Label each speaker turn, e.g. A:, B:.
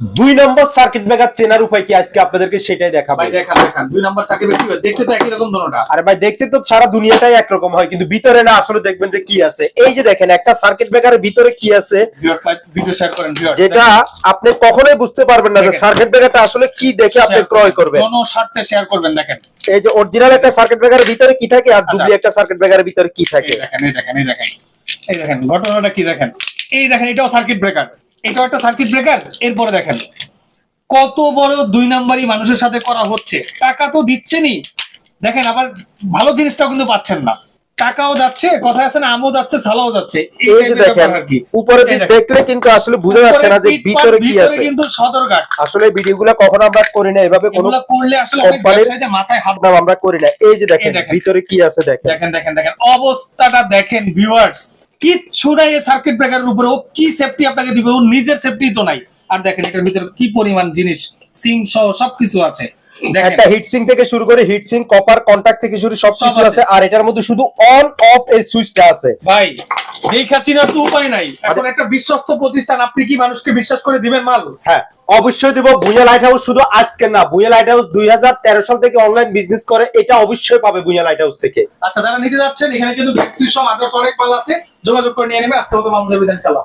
A: দুই নম্বর circuit breaker চেনার উপায় কি আজকে আপনাদেরকে সেটাই দেখাবো।
B: ভাই দেখান দেখান। দুই নাম্বার সার্কিট কি দেখতে তো একই রকম দোনোটা
A: আরে ভাই দেখতে তো সারা দুনিয়াটাই একরকম হয় কিন্তু ভিতরে না আসলে দেখবেন যে কি আছে। এই যে দেখেন একটা সার্কিট ব্রেকারের ভিতরে কি আছে?
B: ভিডিও শেয়ার করেন
A: যেটা আপনি কখনোই বুঝতে পারবেন না যে। সার্কিট ব্রেকারটা আসলে কি দেখে আপনি ক্রয় করবেন।
B: কোনো স্বার্থে শেয়ার করবেন দেখেন।
A: এই যে অরিজিনাল একটা সার্কিট ব্রেকারের ভিতরে কি থাকে আর
B: আচ্ছা।
A: ডুপ্লি একটা সার্কিট ব্রেকারের ভিতরে কি থাকে?
B: দেখেন এই দেখেন এই দেখেন। এই দেখেন ঘটনাটা কি দেখেন? এই দেখেন এটাও সার্কিট ব্রেকার এটাও একটা সার্কিট ব্রেকার এরপরে দেখেন। কত বড় দুই নাম্বারই মানুষের সাথে করা হচ্ছে। টাকা তো দিচ্ছেনই। দেখেন আবার ভালো জিনিসটাও কিন্তু পাচ্ছেন না। টাকাও যাচ্ছে কথা আছে না আমও যাচ্ছে সালাও যাচ্ছে।
A: উপরে দিক দেখলে কিন্তু আসলে বোঝা যাচ্ছে না যে ভিতরে কি
B: ভিতরে
A: আছে।
B: কিন্তু সদরঘাট।
A: আসলে ভিডিওগুলো কখনো আমরা করি না এভাবে কোনো
B: করলে আসলে অনেক ব্যবসায়ীদের মাথায় হাত
A: নাম আমরা করি না। এই যে দেখেন। ভিতরে কি আছে দেখেন।
B: দেখেন দেখেন দেখেন। অবস্থাটা দেখেন ভিউয়ার্স কিচ্ছু নাই এই সার্কিট ব্রেকারের উপরে ও কি সেফটি আপনাকে দিবে? ও নিজের সেফটি তো নাই। আর দেখেন এটার ভিতরে কি পরিমাণ জিনিস। সিং সহ সবকিছু আছে।
A: একটা হিটসিং থেকে শুরু করে হিটসিং কপার কন্টাক্ট থেকে শুরু
B: সব আছে।
A: আছে আর এটার মধ্যে শুধু অন অফ এই সুইচটা আছে।
B: ভাই দেখা চিনার তো উপায় নাই। এখন একটা বিশ্বস্ত প্রতিষ্ঠান আপনি কি মানুষকে বিশ্বাস করে দিবেন মাল?
A: হ্যাঁ অবশ্যই দিব। ভুঁইয়া লাইট হাউস শুধু আজকে না ভুঁইয়া লাইট হাউস দুই হাজার তেরো সাল থেকে অনলাইন বিজনেস করে এটা অবশ্যই পাবে ভুঁইয়া লাইট হাউস থেকে।
B: আচ্ছা যারা নিতে যাচ্ছেন এখানে কিন্তু ব্যাটারি সহ আদার্স অনেক মাল আছে। যোগাযোগ করে নিয়ে নেবে আজকে মতো মানুষের বিধান চালাও